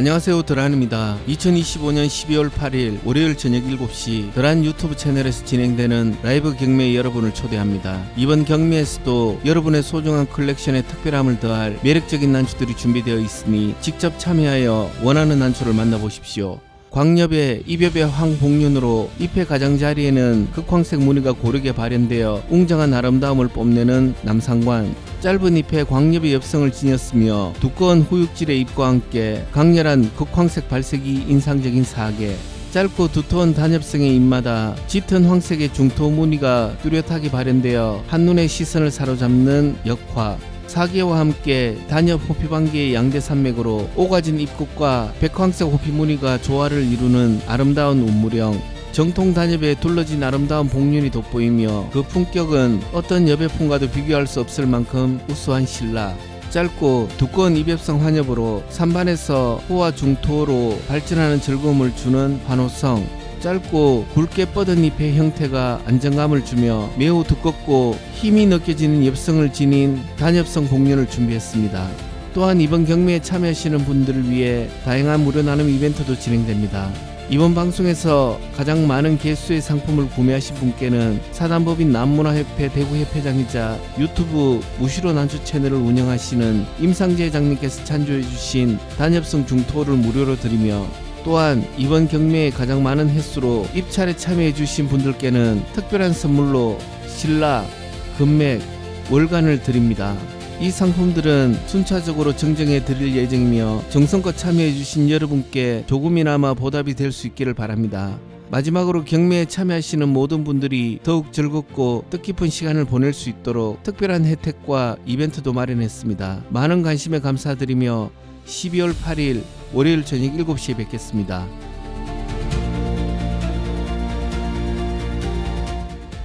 안녕하세요 드란입니다. 2025년 12월 8일 월요일 저녁 7시 드란 유튜브 채널에서 진행되는 라이브 경매에 여러분을 초대합니다. 이번 경매에서도 여러분의 소중한 컬렉션에 특별함을 더할 매력적인 난초들이 준비되어 있으니 직접 참여하여 원하는 난초를 만나보십시오. 광엽의 입엽의 황복륜으로 잎의 가장자리에는 극황색 무늬가 고르게 발현되어 웅장한 아름다움을 뽐내는 남상관 짧은 잎에 광엽의 엽성을 지녔으며 두꺼운 후육질의 잎과 함께 강렬한 극황색 발색이 인상적인 사계. 짧고 두터운 단엽성의 잎마다 짙은 황색의 중토 무늬가 뚜렷하게 발현되어 한눈에 시선을 사로잡는 역화. 사계와 함께 단엽 호피방기의 양대 산맥으로 오가진 잎국과 백황색 호피 무늬가 조화를 이루는 아름다운 운무령 정통 단엽에 둘러진 아름다운 복륜이 돋보이며 그 품격은 어떤 여배품과도 비교할 수 없을 만큼 우수한 신라 짧고 두꺼운 입엽성 환엽으로 산반에서 호와 중토로 발전하는 즐거움을 주는 환호성 짧고 굵게 뻗은 잎의 형태가 안정감을 주며 매우 두껍고 힘이 느껴지는 엽성을 지닌 단엽성 복륜을 준비했습니다. 또한 이번 경매에 참여하시는 분들을 위해 다양한 무료 나눔 이벤트도 진행됩니다. 이번 방송에서 가장 많은 개수의 상품을 구매하신 분께는 사단법인 남문화협회 대구협회장이자 유튜브 무시로 난초 채널을 운영하시는 임상재 회장님께서 찬조해주신 단엽성 중토를 무료로 드리며 또한 이번 경매에 가장 많은 횟수로 입찰에 참여해주신 분들께는 특별한 선물로 신라, 금맥, 월간을 드립니다. 이 상품들은 순차적으로 정정해 드릴 예정이며 정성껏 참여해 주신 여러분께 조금이나마 보답이 될 수 있기를 바랍니다. 마지막으로 경매에 참여하시는 모든 분들이 더욱 즐겁고 뜻깊은 시간을 보낼 수 있도록 특별한 혜택과 이벤트도 마련했습니다. 많은 관심에 감사드리며 12월 8일 월요일 저녁 7시에 뵙겠습니다.